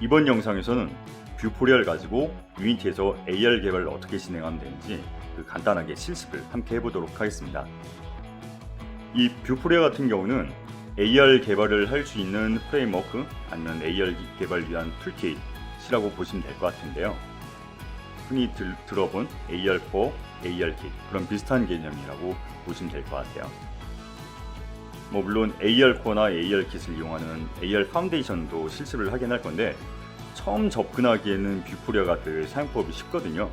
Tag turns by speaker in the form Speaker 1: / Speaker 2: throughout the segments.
Speaker 1: 이번 영상에서는 뷰포리아를 가지고 유니티에서 AR 개발을 어떻게 진행하면 되는지 그 간단하게 실습을 함께 해보도록 하겠습니다. 이 뷰포리아 같은 경우는 AR 개발을 할 수 있는 프레임워크 아니면 AR 개발 위한 툴킷이라고 보시면 될 것 같은데요. 흔히 들, 들어본 AR4, AR킷 그런 비슷한 개념이라고 보시면 될 것 같아요. 뭐 물론 AR4나 AR킷을 이용하는 AR 파운데이션도 실습을 하긴 할 건데 처음 접근하기에는 뷰포리아가 늘 사용법이 쉽거든요.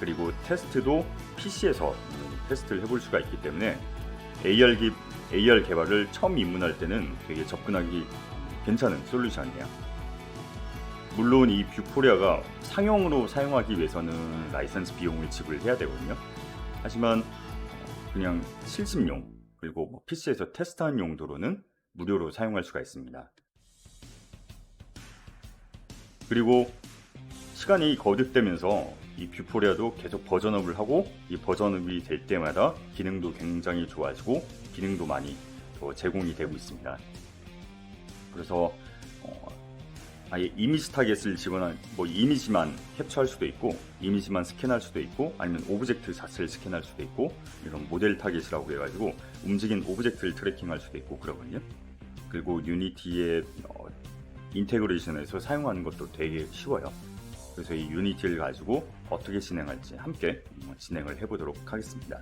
Speaker 1: 그리고 테스트도 PC에서 테스트를 해볼 수가 있기 때문에 AR, 기, AR 개발을 처음 입문할 때는 되게 접근하기 괜찮은 솔루션이에요. 물론 이 뷰포리아가 상용으로 사용하기 위해서는 라이선스 비용을 지불해야 되거든요. 하지만 그냥 실습용 그리고 뭐 PC에서 테스트한 용도로는 무료로 사용할 수가 있습니다. 그리고 시간이 거듭되면서 이 뷰포리아도 계속 버전업을 하고 이 버전업이 될 때마다 기능도 굉장히 좋아지고 기능도 많이 더 제공이 되고 있습니다. 그래서 어, 아예 이미지 타겟을 집어넣 뭐 이미지만 캡처할 수도 있고 이미지만 스캔할 수도 있고 아니면 오브젝트 자체를 스캔할 수도 있고 이런 모델 타겟이라고 해가지고 움직인 오브젝트를 트래킹할 수도 있고 그러거든요. 그리고 유니티의 어, 인테그레이션에서 사용하는 것도 되게 쉬워요. 그래서 이 유니티를 가지고 어떻게 진행할지 함께 어, 진행을 해보도록 하겠습니다.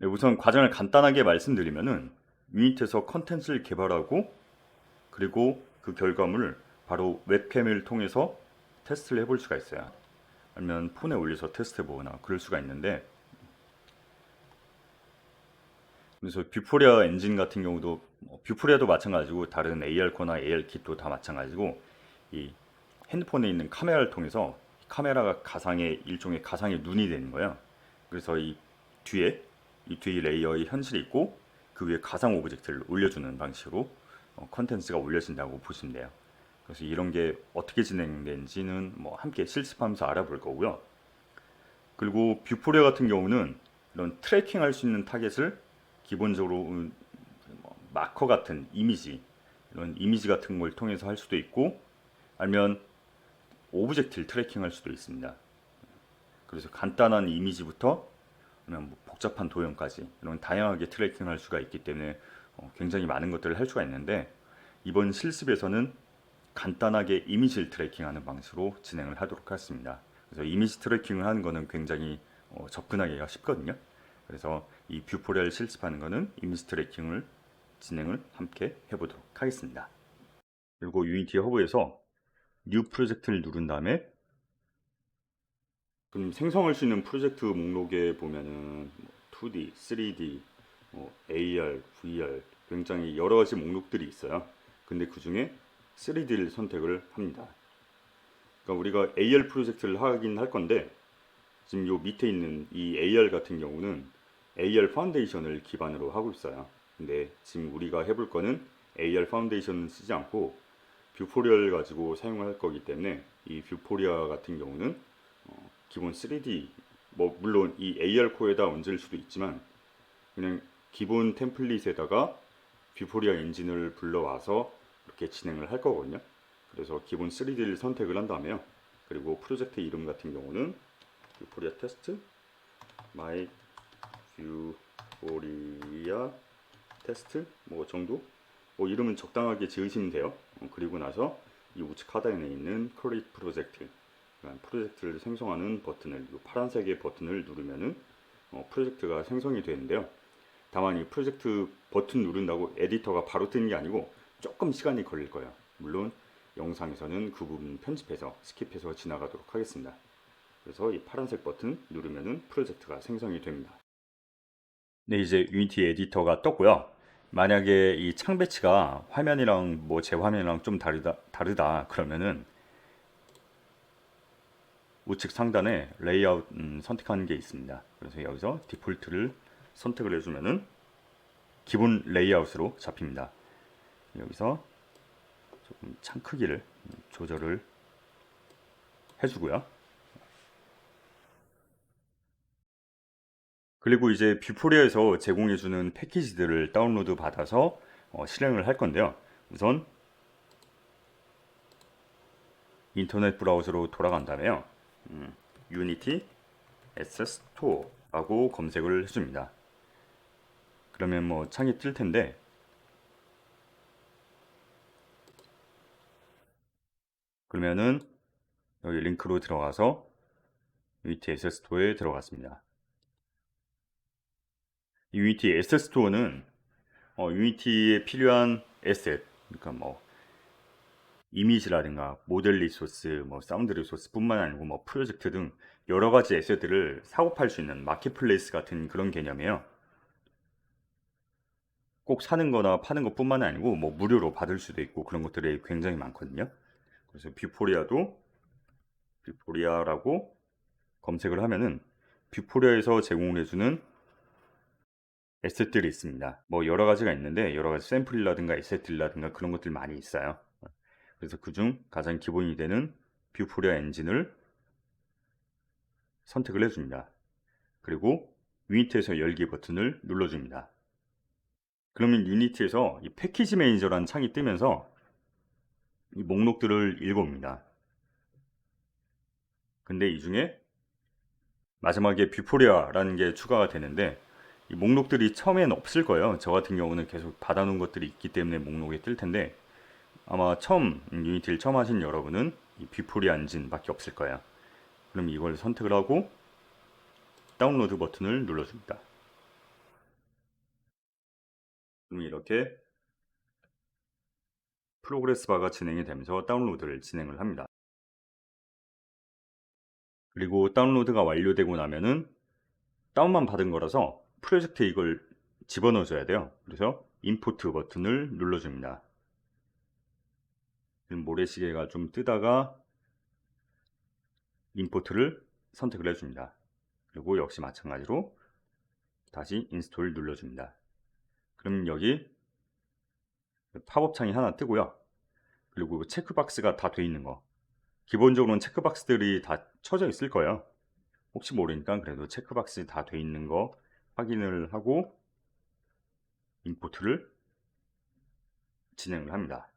Speaker 1: 네, 우선 과정을 간단하게 말씀드리면은 유니티에서 컨텐츠를 개발하고 그리고 그 결과물을 바로 웹캠을 통해서 테스트를 해볼 수가 있어요. 아니면 폰에 올려서 테스트 해보거나 그럴 수가 있는데 그래서 뷰포리아 엔진 같은 경우도 뭐 뷰포리아도 마찬가지고 다른 AR코나 AR킷도 다 마찬가지고 이 핸드폰에 있는 카메라를 통해서 카메라가 가상의 일종의 가상의 눈이 되는 거예요. 그래서 이 뒤에 이 뒤 레이어에 현실이 있고 그 위에 가상 오브젝트를 올려주는 방식으로 어, 컨텐츠가 올려진다고 보시면 돼요. 그래서 이런 게 어떻게 진행되는지는 뭐 함께 실습하면서 알아볼 거고요. 그리고 뷰포리아 같은 경우는 이런 트래킹 할 수 있는 타겟을 기본적으로 음, 뭐 마커 같은 이미지 이런 이미지 같은 걸 통해서 할 수도 있고 아니면 오브젝트를 트래킹 할 수도 있습니다. 그래서 간단한 이미지부터 그냥 뭐 복잡한 도형까지 이런 다양하게 트래킹 할 수가 있기 때문에 어, 굉장히 많은 것들을 할 수가 있는데 이번 실습에서는 간단하게 이미지를 트래킹하는 방식으로 진행을 하도록 하겠습니다. 그래서 이미지 트래킹을 하는 거는 굉장히 어, 접근하기가 쉽거든요. 그래서 이 뷰포리아를 실습하는 거는 이미지 트래킹을 진행을 함께 해보도록 하겠습니다. 그리고 유니티 허브에서 뉴 프로젝트를 누른 다음에 그럼 생성할 수 있는 프로젝트 목록에 보면은 뭐 2D, 3D, 뭐 AR, VR 굉장히 여러 가지 목록들이 있어요. 근데 그 중에 3D를 선택을 합니다. 그러니까 우리가 AR 프로젝트를 하긴 할 건데 지금 요 밑에 있는 이 AR 같은 경우는 AR 파운데이션을 기반으로 하고 있어요. 근데 지금 우리가 해볼 거는 AR 파운데이션을 쓰지 않고 뷰포리아를 가지고 사용할 거기 때문에 이 뷰포리아 같은 경우는 어, 기본 3D 뭐 물론 이 AR 코에다 얹을 수도 있지만 그냥 기본 템플릿에다가 뷰포리아 엔진을 불러와서 이렇게 진행을 할 거거든요. 그래서 기본 3D를 선택을 한 다음에요. 그리고 프로젝트 이름 같은 경우는 뷰포리아 테스트 마이 뷰포리아 테스트 뭐 정도 뭐 이름은 적당하게 지으시면 돼요. 어, 그리고 나서 이 우측 하단에 있는 크리에이트 프로젝트 프로젝트를 생성하는 버튼을 이 파란색의 버튼을 누르면은 어, 프로젝트가 생성이 되는데요. 다만 이 프로젝트 버튼 누른다고 에디터가 바로 뜨는 게 아니고 조금 시간이 걸릴 거예요. 물론 영상에서는 그 부분 편집해서 스킵해서 지나가도록 하겠습니다. 그래서 이 파란색 버튼 누르면은 프로젝트가 생성이 됩니다. 네, 이제 유니티 에디터가 떴고요. 만약에 이 창 배치가 화면이랑 뭐 제 화면이랑 좀 다르다, 다르다 그러면은 우측 상단에 레이아웃 음, 선택하는 게 있습니다. 그래서 여기서 디폴트를 선택을 해주면은 기본 레이아웃으로 잡힙니다. 여기서 조금 창 크기를 조절을 해주고요. 그리고 이제 뷰포리아에서 제공해주는 패키지들을 다운로드 받아서 어, 실행을 할 건데요. 우선 인터넷 브라우저로 돌아간 다음에요. 음, 유니티 SS 스토어라고 검색을 해줍니다. 그러면 뭐 창이 뜰 텐데 그러면은 여기 링크로 들어가서 유니티 SS 스토어에 들어갔습니다. 이 유니티 에셋 스토어는 어, 유니티에 필요한 에셋, 그러니까 뭐 이미지라든가 모델 리소스, 뭐 사운드 리소스뿐만 아니고 뭐 프로젝트 등 여러 가지 에셋들을 사고 팔 수 있는 마켓플레이스 같은 그런 개념이에요. 꼭 사는 거나 파는 것뿐만 아니고 뭐 무료로 받을 수도 있고 그런 것들이 굉장히 많거든요. 그래서 뷰포리아도 뷰포리아라고 검색을 하면은 뷰포리아에서 제공을 해주는 에셋들이 있습니다. 뭐 여러 가지가 있는데 여러 가지 샘플이라든가 에셋들이라든가 그런 것들 많이 있어요. 그래서 그중 가장 기본이 되는 뷰포리아 엔진을 선택을 해줍니다. 그리고 유니티에서 열기 버튼을 눌러줍니다. 그러면 유니티에서 이 패키지 매니저라는 창이 뜨면서 이 목록들을 읽어봅니다. 근데 이 중에 마지막에 뷰포리아라는 게 추가가 되는데 이 목록들이 처음엔 없을 거예요. 저 같은 경우는 계속 받아놓은 것들이 있기 때문에 목록에 뜰 텐데 아마 처음 유니티를 처음 하신 여러분은 이 뷰포리아 엔진밖에 없을 거예요. 그럼 이걸 선택을 하고 다운로드 버튼을 눌러줍니다. 그럼 이렇게 프로그레스 바가 진행이 되면서 다운로드를 진행을 합니다. 그리고 다운로드가 완료되고 나면은 다운만 받은 거라서 프로젝트에 이걸 집어넣어 줘야 돼요. 그래서 임포트 버튼을 눌러줍니다. 모래시계가 좀 뜨다가 임포트를 선택을 해줍니다. 그리고 역시 마찬가지로 다시 인스톨 눌러줍니다. 그럼 여기 팝업 창이 하나 뜨고요. 그리고 체크박스가 다 돼 있는 거. 기본적으로는 체크박스들이 다 쳐져 있을 거예요. 혹시 모르니까 그래도 체크박스 다 돼 있는 거 확인을 하고 임포트를 진행을 합니다.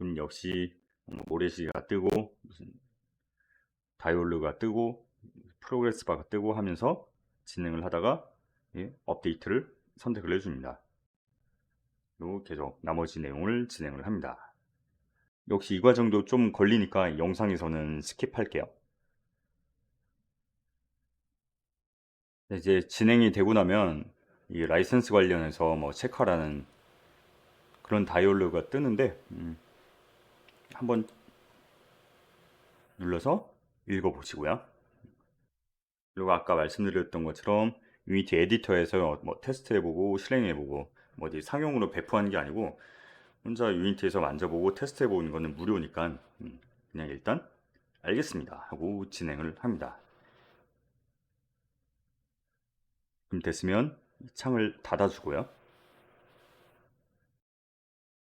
Speaker 1: 그럼 역시 뭐 모래시계가 뜨고 무슨 다이올루가 뜨고 프로그레스 바가 뜨고 하면서 진행을 하다가 예, 업데이트를 선택을 해줍니다. 그리고 계속 나머지 내용을 진행을 합니다. 역시 이 과정도 좀 걸리니까 영상에서는 스킵할게요. 네, 이제 진행이 되고 나면 이 라이센스 관련해서 뭐 체크하라는 그런 다이얼로그가 뜨는데 음, 한번 눌러서 읽어보시고요. 그리고 아까 말씀드렸던 것처럼 유니티 에디터에서 뭐 테스트해보고 실행해보고 뭐 어디 상용으로 배포하는 게 아니고 혼자 유니티에서 만져보고 테스트해보는 거는 무료니까 음, 그냥 일단 알겠습니다 하고 진행을 합니다. 그럼 됐으면 창을 닫아주고요.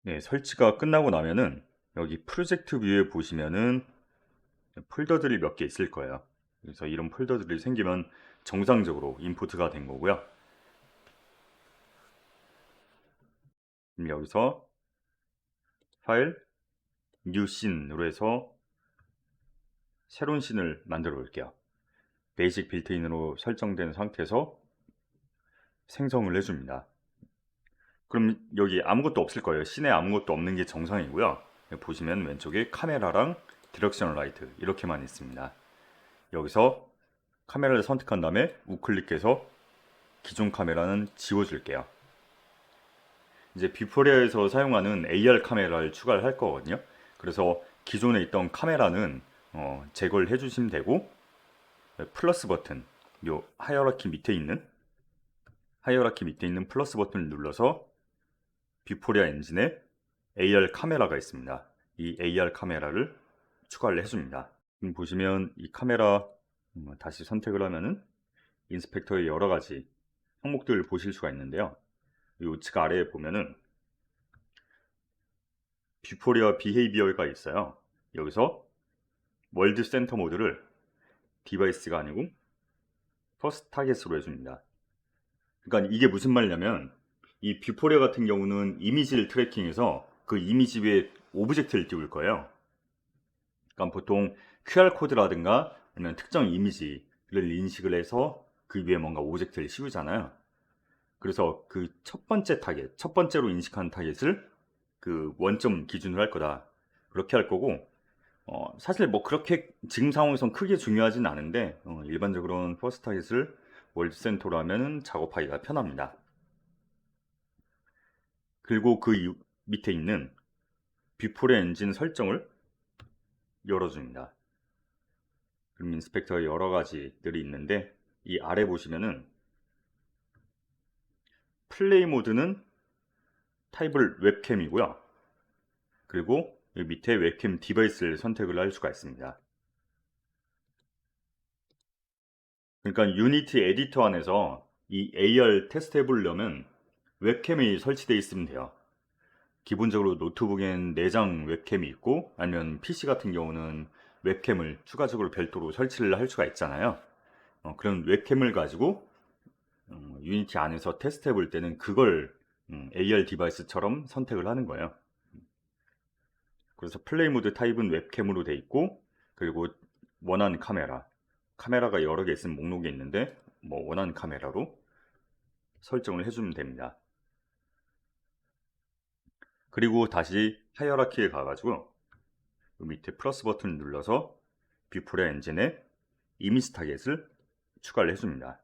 Speaker 1: 네, 설치가 끝나고 나면은 여기 프로젝트 뷰에 보시면은 폴더들이 몇 개 있을 거예요. 그래서 이런 폴더들이 생기면 정상적으로 임포트가 된 거고요. 여기서 파일 뉴 씬으로 해서 새로운 씬을 만들어 볼게요. 베이직 빌트인으로 설정된 상태에서 생성을 해줍니다. 그럼 여기 아무것도 없을 거예요. 씬에 아무것도 없는 게 정상이고요. 보시면 왼쪽에 카메라랑 디렉션 라이트 이렇게만 있습니다. 여기서 카메라를 선택한 다음에 우클릭해서 기존 카메라는 지워줄게요. 이제 비포리아에서 사용하는 AR 카메라를 추가를 할 거거든요. 그래서 기존에 있던 카메라는 어, 제거를 해주시면 되고 플러스 버튼, 요 하이어라키 밑에 있는 하이어라키 밑에 있는 플러스 버튼을 눌러서 비포리아 엔진에 AR 카메라가 있습니다. 이 AR 카메라를 추가를 해줍니다. 보시면 이 카메라 음, 다시 선택을 하면은 인스펙터의 여러 가지 항목들을 보실 수가 있는데요. 이 우측 아래에 보면은 뷰포리아 비헤이비어가 있어요. 여기서 월드 센터 모드를 디바이스가 아니고 퍼스트 타겟으로 해줍니다. 그러니까 이게 무슨 말이냐면 이 뷰포리아 같은 경우는 이미지를 트래킹해서 그 이미지 위에 오브젝트를 띄울 거예요. 그러니까 보통 QR 코드라든가 아니면 특정 이미지를 인식을 해서 그 위에 뭔가 오브젝트를 씌우잖아요. 그래서 그 첫 번째 타겟, 첫 번째로 인식한 타겟을 그 원점 기준으로 할 거다. 그렇게 할 거고, 어, 사실 뭐 그렇게 지금 상황에선 크게 중요하진 않은데, 어, 일반적으로는 퍼스트 타겟을 월드 센터로 하면 작업하기가 편합니다. 그리고 그 이- 밑에 있는 뷰폴의 엔진 설정을 열어줍니다. 그럼 인스펙터에 여러 가지들이 있는데 이 아래 보시면은 플레이 모드는 타입을 웹캠이고요. 그리고 여기 밑에 웹캠 디바이스를 선택을 할 수가 있습니다. 그러니까 유니티 에디터 안에서 이 AR 테스트 해보려면 웹캠이 설치되어 있으면 돼요. 기본적으로 노트북엔 내장 웹캠이 있고 아니면 PC 같은 경우는 웹캠을 추가적으로 별도로 설치를 할 수가 있잖아요. 어, 그런 웹캠을 가지고 어, 유니티 안에서 테스트 해 볼 때는 그걸 음, AR 디바이스처럼 선택을 하는 거예요. 그래서 플레이 모드 타입은 웹캠으로 돼 있고 그리고 원하는 카메라 카메라가 여러 개 있으면 목록에 있는데 뭐 원하는 카메라로 설정을 해주면 됩니다. 그리고 다시 하이어라키에 가가지고 그 밑에 플러스 버튼을 눌러서 뷰폴의 엔진에 이미지 타겟을 추가를 해줍니다.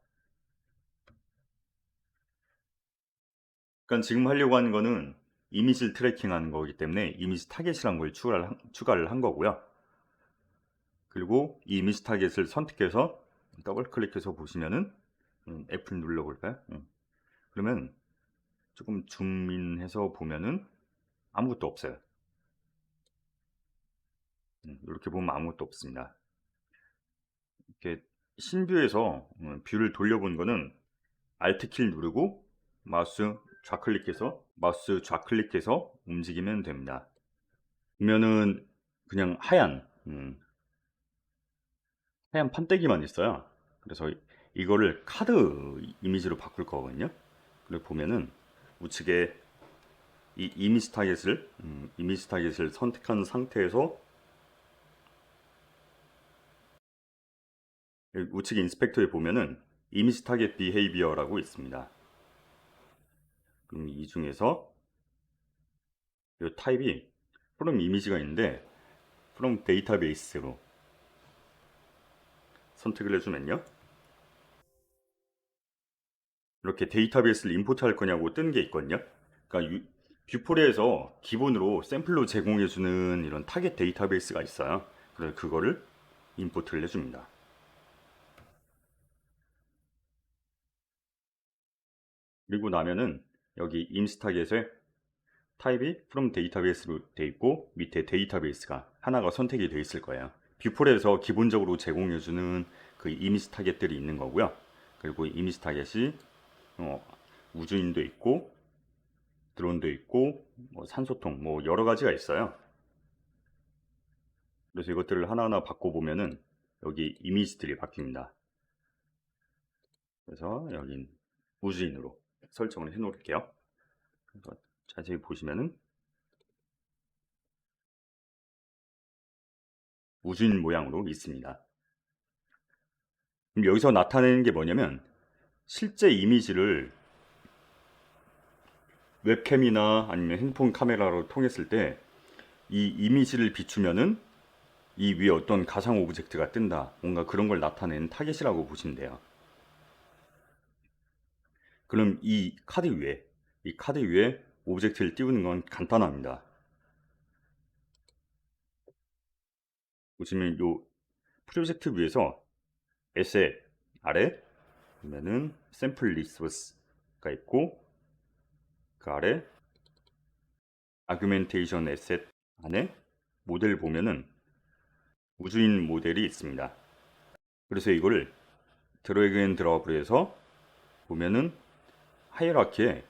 Speaker 1: 그러니까 지금 하려고 하는 거는 이미지를 트래킹하는 거기 때문에 이미지 타겟이란 걸 추가를 한, 추가를 한 거고요. 그리고 이 이미지 타겟을 선택해서 더블 클릭해서 보시면은 음, F 눌러볼까요? 음. 그러면 조금 줌인해서 보면은 아무것도 없어요. 음, 이렇게 보면 아무것도 없습니다. 이렇게 신뷰에서 음, 뷰를 돌려본 거는 Alt 키를 누르고 마우스 좌클릭해서 마우스 좌클릭해서 움직이면 됩니다. 보면은 그냥 하얀 음, 하얀 판때기만 있어요. 그래서 이거를 카드 이미지로 바꿀 거거든요. 그리고 보면은 우측에 이 이미지 타겟을 음, 이미지 타겟을 선택한 상태에서 우측 인스펙터에 보면은 이미지 타겟 비헤이비어라고 있습니다. 그럼 이 중에서 이 타입이 from 이미지가 있는데 from 데이터베이스로 선택을 해주면요. 이렇게 데이터베이스를 임포트할 거냐고 뜨는 게 있거든요. 그러니까 유- 뷰포리에서 기본으로 샘플로 제공해주는 이런 타겟 데이터베이스가 있어요. 그래서 그거를 임포트를 해줍니다. 그리고 나면은 여기 임스 타겟에 타입이 from 데이터베이스로 돼 있고 밑에 데이터베이스가 하나가 선택이 돼 있을 거예요. 뷰폴에서 기본적으로 제공해주는 그 이미지 타겟들이 있는 거고요. 그리고 이미지 타겟이 어, 우주인도 있고 드론도 있고 뭐 산소통 뭐 여러 가지가 있어요. 그래서 이것들을 하나하나 바꿔보면은 여기 이미지들이 바뀝니다. 그래서 여긴 우주인으로 설정을 해 놓을게요. 그래서 자세히 보시면은 우주인 모양으로 있습니다. 여기서 나타내는 게 뭐냐면 실제 이미지를 웹캠이나 아니면 핸드폰 카메라로 통했을 때 이 이미지를 비추면은 이 위에 어떤 가상 오브젝트가 뜬다. 뭔가 그런 걸 나타내는 타겟이라고 보시면 돼요. 그럼 이 카드 위에 이 카드 위에 오브젝트를 띄우는 건 간단합니다. 보시면 요 프로젝트 위에서 에셋 아래 보면은 샘플 리소스가 있고 그 아래 아규멘테이션 에셋 안에 모델 보면은 우주인 모델이 있습니다. 그래서 이거를 드래그 앤 드롭을 해서 보면은 하이라키에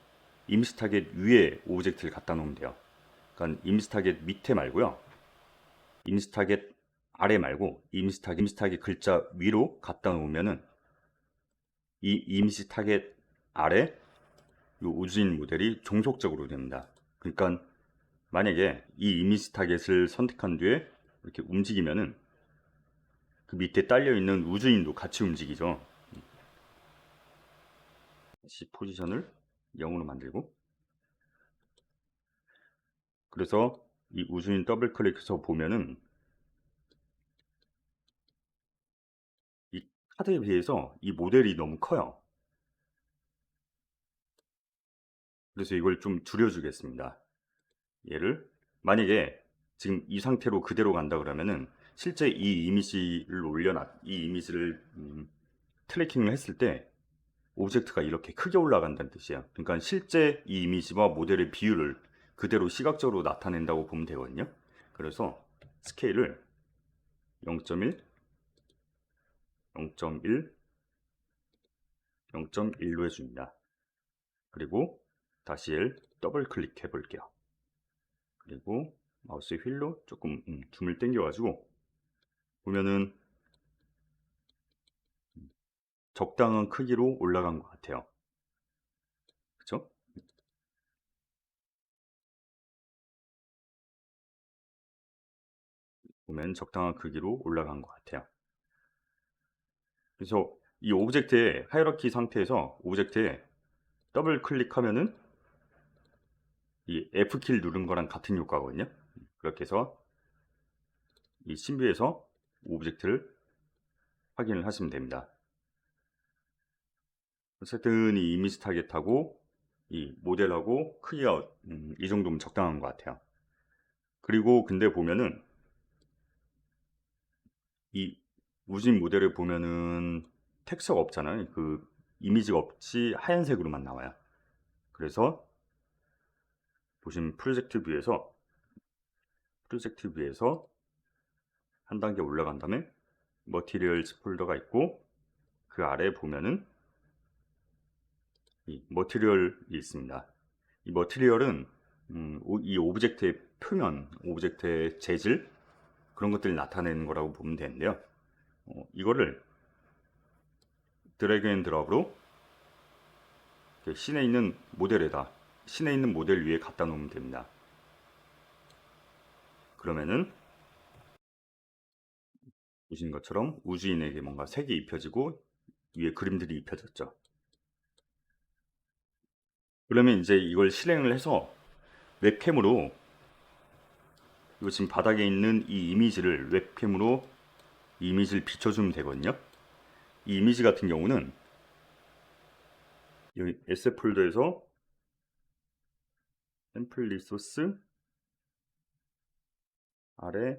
Speaker 1: 임시 타겟 위에 오브젝트를 갖다 놓으면 돼요. 그러니까 임시 타겟 밑에 말고요. 임시 타겟 아래 말고 임시 타겟, 임시 타겟 글자 위로 갖다 놓으면은 이 이미지 타겟 아래 이 우주인 모델이 종속적으로 됩니다. 그러니까 만약에 이 이미지 타겟을 선택한 뒤에 이렇게 움직이면은 그 밑에 딸려 있는 우주인도 같이 움직이죠. 다시 포지션을 0으로 만들고 그래서 이 우주인 더블 클릭해서 보면은 이 카드에 비해서 이 모델이 너무 커요. 그래서 이걸 좀 줄여주겠습니다. 얘를 만약에 지금 이 상태로 그대로 간다 그러면은 실제 이 이미지를 올려놨 이 이미지를 음, 트래킹을 했을 때 오브젝트가 이렇게 크게 올라간다는 뜻이에요. 그러니까 실제 이 이미지와 모델의 비율을 그대로 시각적으로 나타낸다고 보면 되거든요. 그래서 스케일을 0.1, 0.1, 0.1로 해줍니다. 그리고 다시 L 더블 클릭해 볼게요. 그리고 마우스 휠로 조금 음, 줌을 당겨가지고 보면은 적당한 크기로 올라간 것 같아요. 그쵸? 보면 적당한 크기로 올라간 것 같아요. 그래서 이 오브젝트의 하이러키 상태에서 오브젝트에 더블 클릭하면은 이 F키를 누른 거랑 같은 효과거든요. 그렇게 해서 이 신비에서 오브젝트를 확인을 하시면 됩니다. 어쨌든 이 이미지 타겟하고 이 모델하고 크기가 음, 이 정도면 적당한 것 같아요. 그리고 근데 보면은 이 우진 모델을 보면은 텍스처가 없잖아요. 그 이미지가 없이 하얀색으로만 나와요. 그래서 보시면 프로젝트 뷰에서 프로젝트 뷰에서 한 단계 올라간 다음에 머티리얼즈 폴더가 있고 그 아래 보면은 이 머티리얼이 있습니다. 이 머티리얼은 음, 오- 이 오브젝트의 표면, 오브젝트의 재질 그런 것들을 나타내는 거라고 보면 되는데요. 어, 이거를 드래그 앤 드랍으로 이렇게 씬에 있는 모델에다 씬에 있는 모델 위에 갖다 놓으면 됩니다. 그러면은 보시는 것처럼 우주인에게 뭔가 색이 입혀지고 위에 그림들이 입혀졌죠. 그러면 이제 이걸 실행을 해서 웹캠으로 이거 지금 바닥에 있는 이 이미지를 웹캠으로 이 이미지를 비춰주면 되거든요. 이 이미지 같은 경우는 여기 SF 폴더에서 샘플 리소스 아래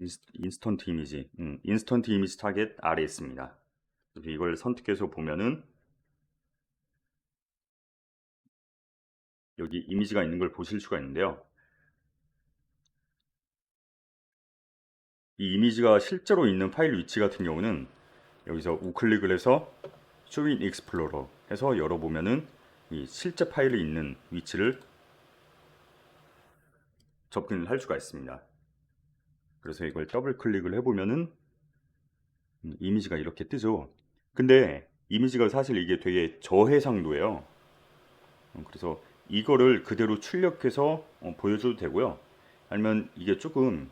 Speaker 1: 인스- 인스턴트 이미지, 음, 인스턴트 이미지 타겟 아래 있습니다. 그래서 이걸 선택해서 보면은 여기 이미지가 있는 걸 보실 수가 있는데요. 이 이미지가 실제로 있는 파일 위치 같은 경우는 여기서 우클릭을 해서 in Explorer 해서 열어보면은 이 실제 파일이 있는 위치를 접근을 할 수가 있습니다. 그래서 이걸 더블 클릭을 해보면은 음, 이미지가 이렇게 뜨죠. 근데 이미지가 사실 이게 되게 저해상도예요. 어, 그래서 이거를 그대로 출력해서 어, 보여줘도 되고요. 아니면 이게 조금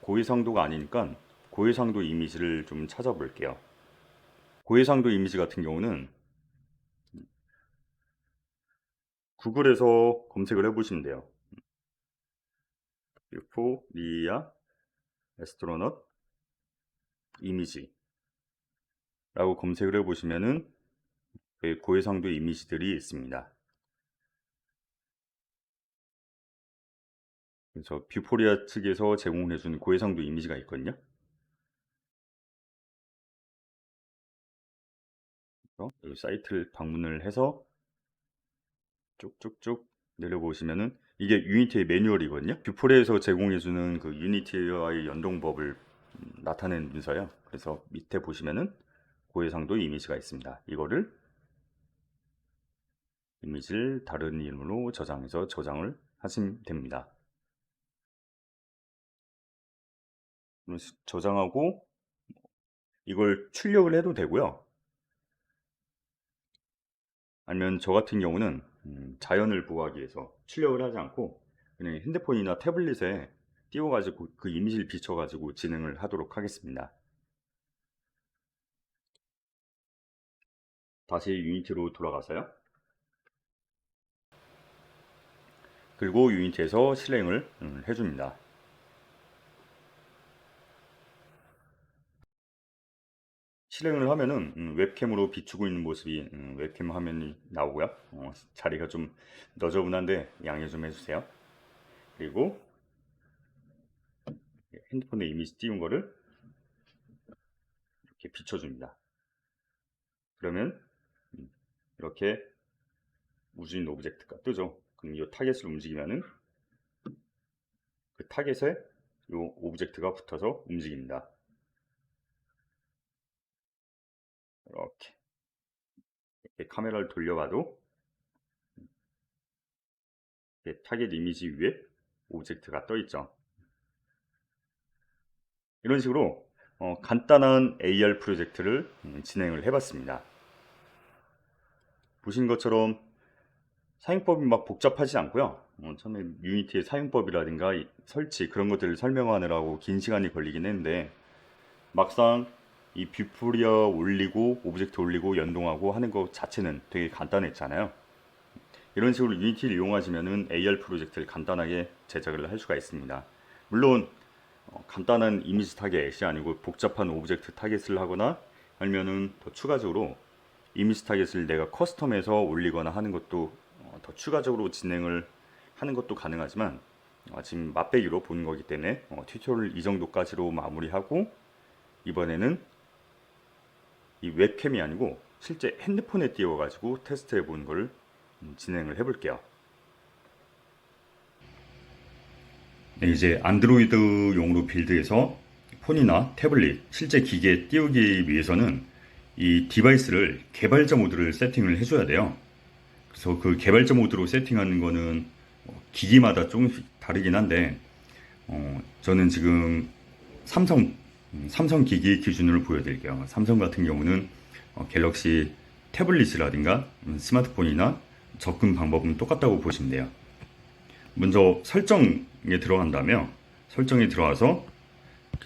Speaker 1: 고해상도가 아니니까 고해상도 이미지를 좀 찾아볼게요. 고해상도 이미지 같은 경우는 구글에서 검색을 해보시면 돼요. 유포리아 에스트로넛 이미지 라고 검색을 해보시면은 그 고해상도 이미지들이 있습니다. 그래서 뷰포리아 측에서 제공해준 고해상도 이미지가 있거든요. 여기 사이트를 방문을 해서 쭉쭉쭉 내려보시면은 이게 유니티의 매뉴얼이거든요. 뷰포리에서 제공해주는 그 유니티와의 연동법을 음, 나타낸 문서예요. 그래서 밑에 보시면은 고해상도 이미지가 있습니다. 이거를 이미지를 다른 이름으로 저장해서 저장을 하시면 됩니다. 저장하고 이걸 출력을 해도 되고요. 아니면 저 같은 경우는 음, 자연을 보호하기 위해서 출력을 하지 않고 그냥 핸드폰이나 태블릿에 띄워가지고 그 이미지를 비춰가지고 진행을 하도록 하겠습니다. 다시 유니티로 돌아가서요. 그리고 유니티에서 실행을 음, 해줍니다. 실행을 하면은 음, 웹캠으로 비추고 있는 모습이 음, 웹캠 화면이 나오고요. 어, 자리가 좀 너저분한데 양해 좀 해주세요. 그리고 핸드폰에 이미지 띄운 거를 이렇게 비춰줍니다. 그러면 음, 이렇게 우주인 오브젝트가 뜨죠. 그럼 이 타겟을 움직이면은 그 타겟에 이 오브젝트가 붙어서 움직입니다. 이렇게 이렇게 카메라를 돌려봐도 이렇게 타겟 이미지 위에 오브젝트가 떠 있죠. 이런 식으로 어, 간단한 AR 프로젝트를 음, 진행을 해봤습니다. 보신 것처럼 사용법이 막 복잡하지 않고요. 어, 처음에 유니티의 사용법이라든가 이 설치 그런 것들을 설명하느라고 긴 시간이 걸리긴 했는데 막상 이 뷰프리어 올리고 오브젝트 올리고 연동하고 하는 것 자체는 되게 간단했잖아요. 이런 식으로 유니티를 이용하시면은 AR 프로젝트를 간단하게 제작을 할 수가 있습니다. 물론 어, 간단한 이미지 타겟이 아니고 복잡한 오브젝트 타겟을 하거나 아니면은 더 추가적으로 이미지 타겟을 내가 커스텀해서 올리거나 하는 것도 어, 더 추가적으로 진행을 하는 것도 가능하지만 어, 지금 맛배기로 본 거기 때문에 어, 튜토리얼 이 정도까지로 마무리하고 이번에는 이 웹캠이 아니고 실제 핸드폰에 띄워가지고 테스트해 보는 걸 음, 진행을 해볼게요. 네, 이제 안드로이드용으로 빌드해서 폰이나 태블릿, 실제 기계에 띄우기 위해서는 이 디바이스를 개발자 모드를 세팅을 해줘야 돼요. 그래서 그 개발자 모드로 세팅하는 거는 어, 기기마다 조금씩 다르긴 한데, 어, 저는 지금 삼성, 음, 삼성 기기 기준으로 보여드릴게요. 삼성 같은 경우는 어, 갤럭시 태블릿이라든가 음, 스마트폰이나 접근 방법은 똑같다고 보시면 돼요. 먼저 설정에 들어간다면 설정에 들어와서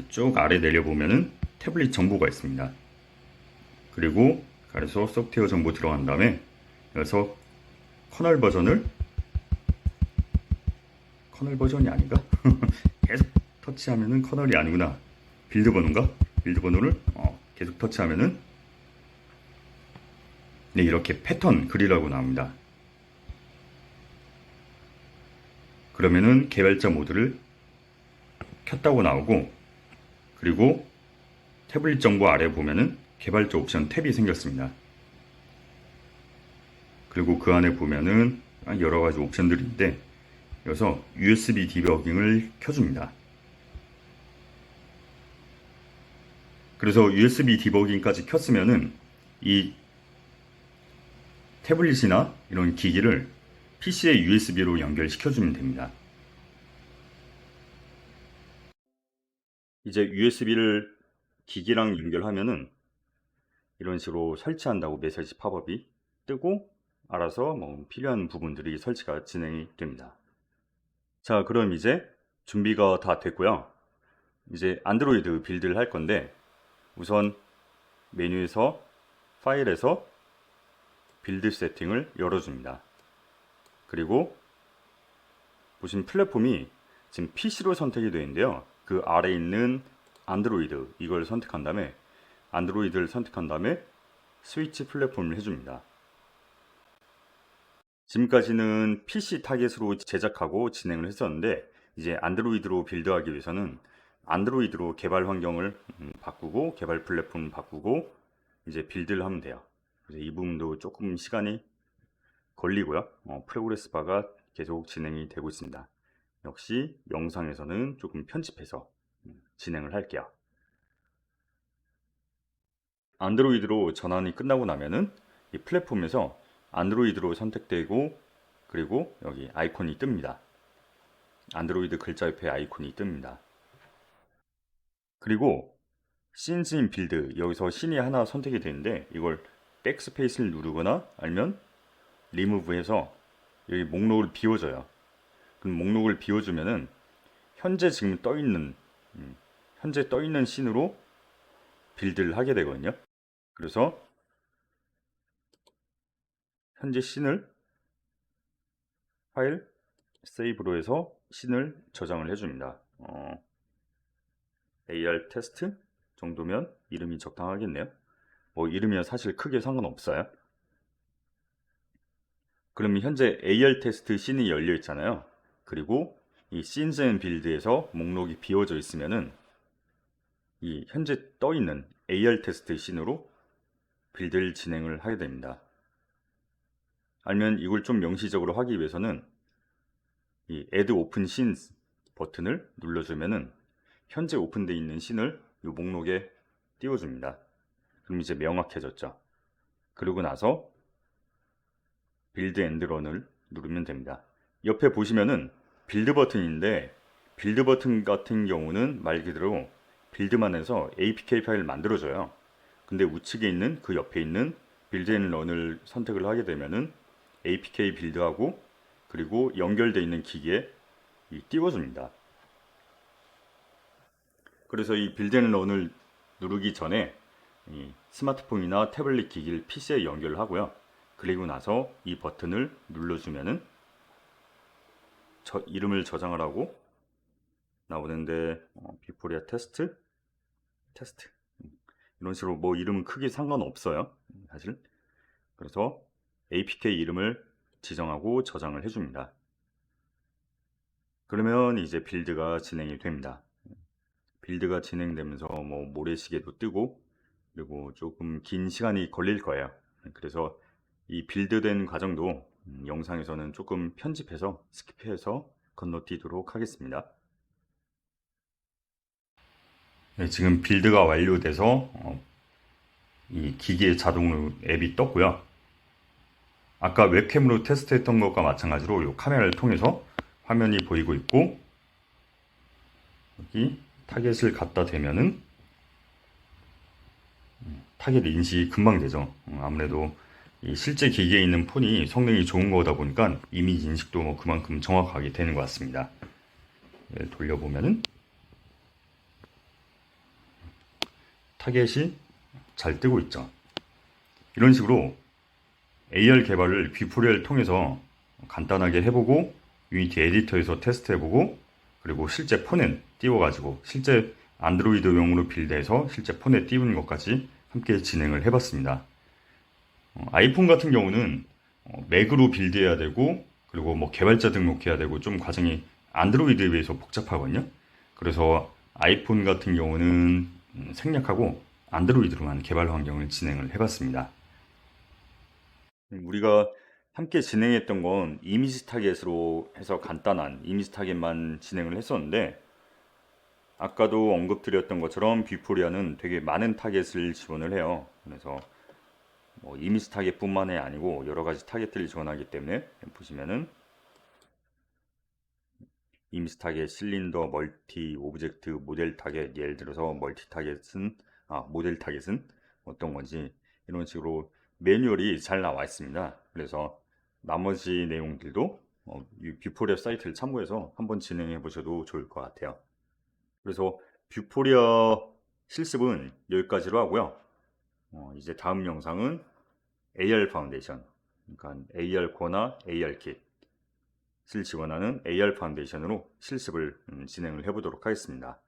Speaker 1: 쭉 아래 내려보면은 태블릿 정보가 있습니다. 그리고 그래서 소프트웨어 정보 들어간 다음에 여기서 커널 버전을 커널 버전이 아닌가? 계속 터치하면은 커널이 아니구나. 빌드 번호인가? 빌드 번호를 어, 계속 터치하면은 네, 이렇게 패턴 글이라고 나옵니다. 그러면은 개발자 모드를 켰다고 나오고 그리고 태블릿 정보 아래 보면은 개발자 옵션 탭이 생겼습니다. 그리고 그 안에 보면은 여러 가지 옵션들이 있는데 여기서 USB 디버깅을 켜줍니다. 그래서 USB 디버깅까지 켰으면은 이 태블릿이나 이런 기기를 PC에 USB로 연결시켜주면 됩니다. 이제 USB를 기기랑 연결하면은 이런 식으로 설치한다고 메시지 팝업이 뜨고 알아서 뭐 필요한 부분들이 설치가 진행이 됩니다. 자, 그럼 이제 준비가 다 됐고요. 이제 안드로이드 빌드를 할 건데 우선 메뉴에서 파일에서 빌드 세팅을 열어줍니다. 그리고 보시면 플랫폼이 지금 PC로 선택이 되어 있는데요. 그 아래 있는 안드로이드 이걸 선택한 다음에 안드로이드를 선택한 다음에 스위치 플랫폼을 해줍니다. 지금까지는 PC 타겟으로 제작하고 진행을 했었는데 이제 안드로이드로 빌드하기 위해서는 안드로이드로 개발 환경을 음, 바꾸고 개발 플랫폼 바꾸고 이제 빌드를 하면 돼요. 그래서 이 부분도 조금 시간이 걸리고요. 어, 프로그레스 바가 계속 진행이 되고 있습니다. 역시 영상에서는 조금 편집해서 음, 진행을 할게요. 안드로이드로 전환이 끝나고 나면은 이 플랫폼에서 안드로이드로 선택되고 그리고 여기 아이콘이 뜹니다. 안드로이드 글자 옆에 아이콘이 뜹니다. 그리고 씬즈인 빌드 여기서 씬이 하나 선택이 되는데 이걸 백스페이스를 누르거나 아니면 리무브해서 여기 목록을 비워줘요. 그럼 목록을 비워주면은 현재 지금 떠 있는 음, 현재 떠 있는 씬으로 빌드를 하게 되거든요. 그래서 현재 씬을 파일 세이브로 해서 씬을 저장을 해줍니다. 어, AR 테스트 정도면 이름이 적당하겠네요. 뭐 이름이야 사실 크게 상관없어요. 그러면 현재 AR 테스트 씬이 열려 있잖아요. 그리고 이 씬즈 앤 빌드에서 목록이 비워져 있으면은 이 현재 떠 있는 AR 테스트 씬으로 빌드를 진행을 하게 됩니다. 아니면 이걸 좀 명시적으로 하기 위해서는 이 Add Open Scenes 버튼을 눌러주면은 현재 오픈되어 있는 씬을 이 목록에 띄워줍니다. 그럼 이제 명확해졌죠. 그러고 나서 빌드 앤드 런을 누르면 됩니다. 옆에 보시면은 빌드 버튼인데 빌드 버튼 같은 경우는 말 그대로 빌드만 해서 APK 파일을 만들어줘요. 근데 우측에 있는 그 옆에 있는 빌드 앤 런을 선택을 하게 되면은 APK 빌드하고 그리고 연결되어 있는 기기에 이 띄워줍니다. 그래서 이 빌드 앤 런을 누르기 전에 이 스마트폰이나 태블릿 기기를 PC에 연결을 하고요. 그리고 나서 이 버튼을 눌러주면은 저 이름을 저장을 하고 나오는데 어, 비포리아 테스트? 테스트. 음, 이런 식으로 뭐 이름은 크게 상관없어요 사실. 그래서 APK 이름을 지정하고 저장을 해줍니다. 그러면 이제 빌드가 진행이 됩니다 빌드가 진행되면서 뭐 모래시계도 뜨고 그리고 조금 긴 시간이 걸릴 거예요 그래서 이 빌드된 과정도 음, 영상에서는 조금 편집해서 스킵해서 건너뛰도록 하겠습니다. 네, 지금 빌드가 완료돼서 어, 이 기기에 자동으로 앱이 떴고요. 아까 웹캠으로 테스트했던 것과 마찬가지로 이 카메라를 통해서 화면이 보이고 있고 여기 타겟을 갖다 대면은 음, 타겟 인식이 금방 되죠. 어, 아무래도 이 실제 기기에 있는 폰이 성능이 좋은 거다 보니까 이미지 인식도 뭐 그만큼 정확하게 되는 것 같습니다. 예, 돌려보면은 타겟이 잘 뜨고 있죠. 이런 식으로 AR 개발을 뷰포리를 통해서 간단하게 해보고 유니티 에디터에서 테스트해보고 그리고 실제 폰에 띄워가지고 실제 안드로이드용으로 빌드해서 실제 폰에 띄우는 것까지 함께 진행을 해봤습니다. 어, 아이폰 같은 경우는 어, 맥으로 빌드해야 되고 그리고 뭐 개발자 등록해야 되고 좀 과정이 안드로이드에 비해서 복잡하거든요. 그래서 아이폰 같은 경우는 음, 생략하고 안드로이드로만 개발 환경을 진행을 해봤습니다. 우리가 함께 진행했던 건 이미지 타겟으로 해서 간단한 이미지 타겟만 진행을 했었는데 아까도 언급드렸던 것처럼 뷰포리아는 되게 많은 타겟을 지원을 해요. 그래서 뭐 이미지 타겟뿐만이 아니고 여러 가지 타겟들을 지원하기 때문에 보시면은 이미지 타겟, 실린더, 멀티, 오브젝트, 모델 타겟 예를 들어서 멀티 타겟은 아 모델 타겟은 어떤 건지 이런 식으로 매뉴얼이 잘 나와 있습니다. 그래서 나머지 내용들도 어, 이 뷰포리아 사이트를 참고해서 한번 진행해 보셔도 좋을 것 같아요. 그래서 뷰포리아 실습은 여기까지로 하고요. 어, 이제 다음 영상은 AR 파운데이션, 그러니까 AR 코어나 AR 킷을 지원하는 AR 파운데이션으로 실습을 음, 진행을 해보도록 하겠습니다.